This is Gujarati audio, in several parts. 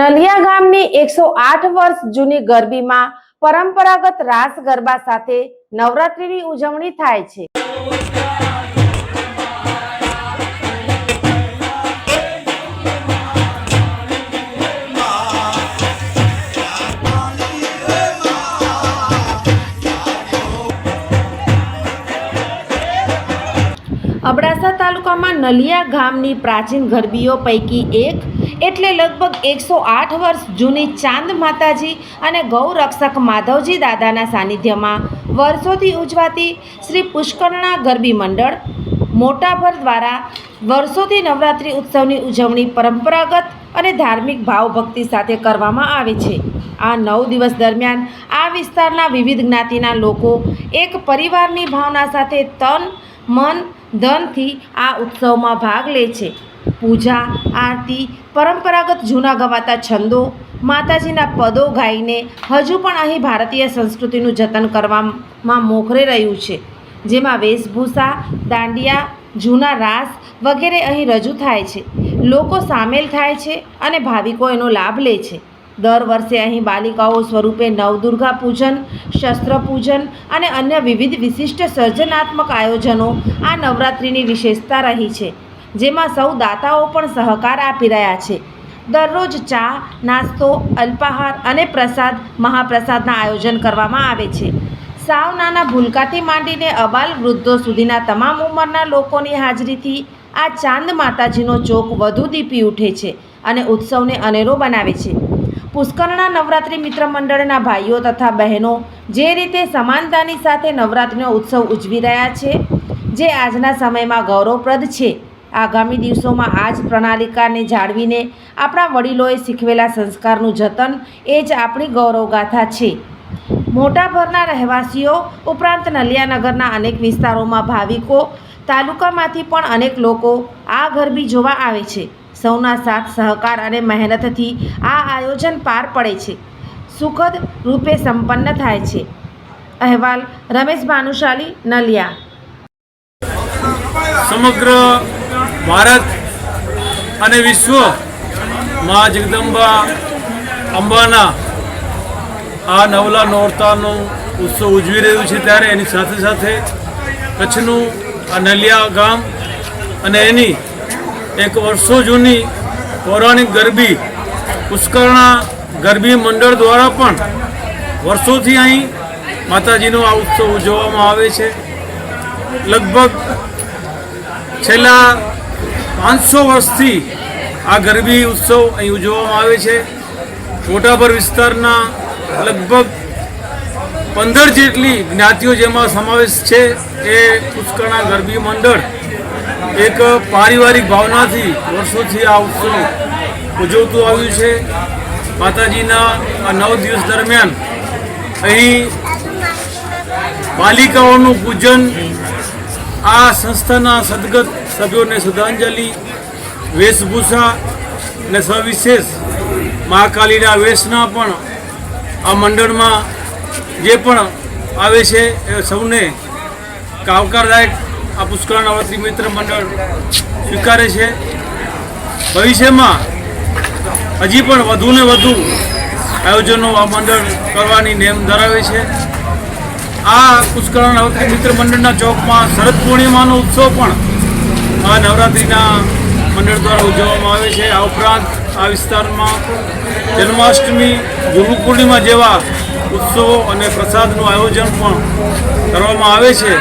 નલિયા ગામની એકસો આઠ વર્ષ જૂની ગરબીમાં પરંપરાગત રાસ ગરબા સાથે નવરાત્રીની ઉજવણી થાય છે. અબડાસા તાલુકામાં નલિયા ગામની પ્રાચીન ગરબીઓ પૈકી એક, એટલે લગભગ એકસો આઠ વર્ષ જૂની ચાંદ માતાજી અને ગૌરક્ષક માધવજી દાદાના સાનિધ્યમાં વર્ષોથી ઉજવાતી શ્રી પુષ્કરણા ગરબી મંડળ, મોટાભર દ્વારા વર્ષોથી નવરાત્રિ ઉત્સવની ઉજવણી પરંપરાગત અને ધાર્મિક ભાવભક્તિ સાથે કરવામાં આવે છે. આ નવ દિવસ દરમિયાન આ વિસ્તારના વિવિધ જ્ઞાતિના લોકો એક પરિવારની ભાવના સાથે તન મન ધનથી આ ઉત્સવમાં ભાગ લે છે. પૂજા, આરતી, પરંપરાગત જૂના ગવાતા છંદો, માતાજીના પદો ગાઈને હજુ પણ અહીં ભારતીય સંસ્કૃતિનું જતન કરવામાં મોખરે રહ્યું છે. જેમાં વેશભૂષા, દાંડિયા, જૂના રાસ વગેરે અહીં રજૂ થાય છે. લોકો સામેલ થાય છે અને ભાવિકો એનો લાભ લે છે. દર વર્ષે અહીં બાલિકાઓ સ્વરૂપે નવદુર્ગા પૂજન, શસ્ત્ર પૂજન અને અન્ય વિવિધ વિશિષ્ટ સર્જનાત્મક આયોજનો આ નવરાત્રિની વિશેષતા રહી છે, જેમાં સૌ દાતાઓ પણ સહકાર આપી રહ્યા છે. દરરોજ ચા, નાસ્તો, અલ્પાહાર અને પ્રસાદ, મહાપ્રસાદના આયોજન કરવામાં આવે છે. સાવ નાના ભૂલકાથી માંડીને અબાલ વૃદ્ધો સુધીના તમામ ઉંમરના લોકોની હાજરીથી આ ચાંદ માતાજીનો ચોક વધુ દીપી ઉઠે છે અને ઉત્સવને અનેરો બનાવે છે. પુષ્કરના નવરાત્રિ મિત્ર મંડળના ભાઈઓ તથા બહેનો જે રીતે સમાનતાની સાથે નવરાત્રિનો ઉત્સવ ઉજવી રહ્યા છે, જે આજના સમયમાં ગૌરવપ્રદ છે. આગામી દિવસોમાં આ જ પ્રણાલિકાને જાળવીને આપણા વડીલોએ શીખવેલા સંસ્કારનું જતન એ જ આપણી ગૌરવગાથા છે. મોટાભાગના રહેવાસીઓ ઉપરાંત નલિયાનગરના અનેક વિસ્તારોમાં ભાવિકો તાલુકામાંથી પણ અનેક લોકો આ ગરબી જોવા આવે છે. સૌના સાથ, સહકાર અને મહેનતથી આ આયોજન પાર પડે છે. સુખદ રૂપે સંપન્ન થાય છે. અહેવાલ રમેશ ભાનુશાલી, નલિયા. સમગ્ર ભારત અને વિશ્વ મા જગદંબા અંબાના આ નવલા નોરતાનો ઉત્સવ ઉજવી રહ્યું છે ત્યારે એની સાથે સાથે કચ્છનું આ નલિયા ગામ અને એની એક વર્ષો જૂની પૌરાણિક ગરબી, પુષ્કરણા ગરબી મંડળ દ્વારા પણ વર્ષોથી અહીં માતાજીનો આ ઉત્સવ ઉજવવામાં આવે છે. લગભગ છેલ્લા પાંચસો વર્ષથી આ ગરબી ઉત્સવ અહીં ઉજવવામાં આવે છે. મોટાભર વિસ્તારના લગભગ પંદર જેટલી જ્ઞાતિઓ જેમાં સમાવેશ છે એ પુષ્કરણા ગરબી મંડળ એક પારિવારિક ભાવનાથી વર્ષોથી આ ઉત્સવ ઉજવતું આવ્યું છે. માતાજીના આ નવ દિવસ દરમિયાન અહીં બાલિકાઓનું પૂજન, આ સંસ્થાના સદગત સભ્યોને શ્રદ્ધાંજલિ, વેશભૂષા અને સવિશેષ મહાકાલીના વેશના પણ આ મંડળમાં જે પણ આવે છે એ સૌને આવકારદાયક આ પુષ્કળ નવરાત્રિ મિત્ર મંડળ સ્વીકારે છે. ભવિષ્યમાં હજી પણ વધુ ને વધુ આયોજનો આ મંડળ કરવાની નેમ ધરાવે છે. આ પુષ્કરણ નવરાત્રિ મિત્ર મંડળના ચોકમાં શરદ પૂર્ણિમાનો ઉત્સવ પણ આ નવરાત્રિના મંડળ દ્વારા ઉજવવામાં આવે છે. આ ઉપરાંત આ વિસ્તારમાં જન્માષ્ટમી, ગુરુ પૂર્ણિમા જેવા ઉત્સવો અને પ્રસાદનું આયોજન પણ કરવામાં આવે છે.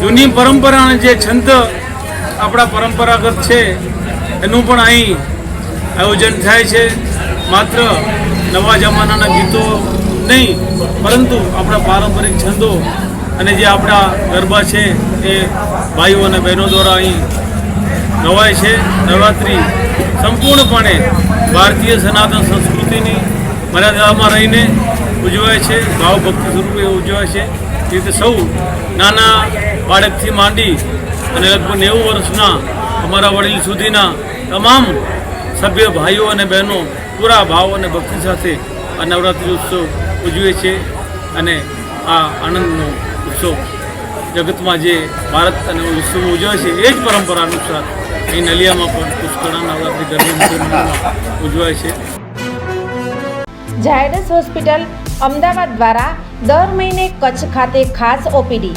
જૂની પરંપરા અને જે છંદ આપણા પરંપરાગત છે, એનું પણ અહીં આયોજન થાય છે. માત્ર નવા જમાનાના ગીતો નહીં, પરંતુ આપણા પારંપરિક છંદો અને જે આપણા ગરબા છે, એ ભાઈઓ અને બહેનો દ્વારા અહીં ગવાય છે. નવરાત્રિ સંપૂર્ણપણે ભારતીય સનાતન સંસ્કૃતિની મર્યાદામાં રહીને ઉજવાય છે. ભાવભક્તિ સ્વરૂપે ઉજવાય છે. એ રીતે સૌ નાના બાળકથી માંડી અને લગભગ નેવું વર્ષના અમારા વડીલ સુધીના તમામ સભ્ય, ભાઈઓ અને બહેનો પૂરા ભાવ અને ભક્તિ સાથે આ નવરાત્રિ ઉત્સવ ઉજવે છે અને આ આનંદનો ઉત્સવ જગતમાં જે ભારત અને ઉત્સવ ઉજવે છે, એ જ પરંપરા અનુસાર અહીં નલિયામાં પણ પુષ્કળ નવરાત્રિ ગરબી ઉજવાય છે. ઝાયડસ હોસ્પિટલ અમદાવાદ દ્વારા દર મહિને કચ્છ ખાતે ખાસ OPD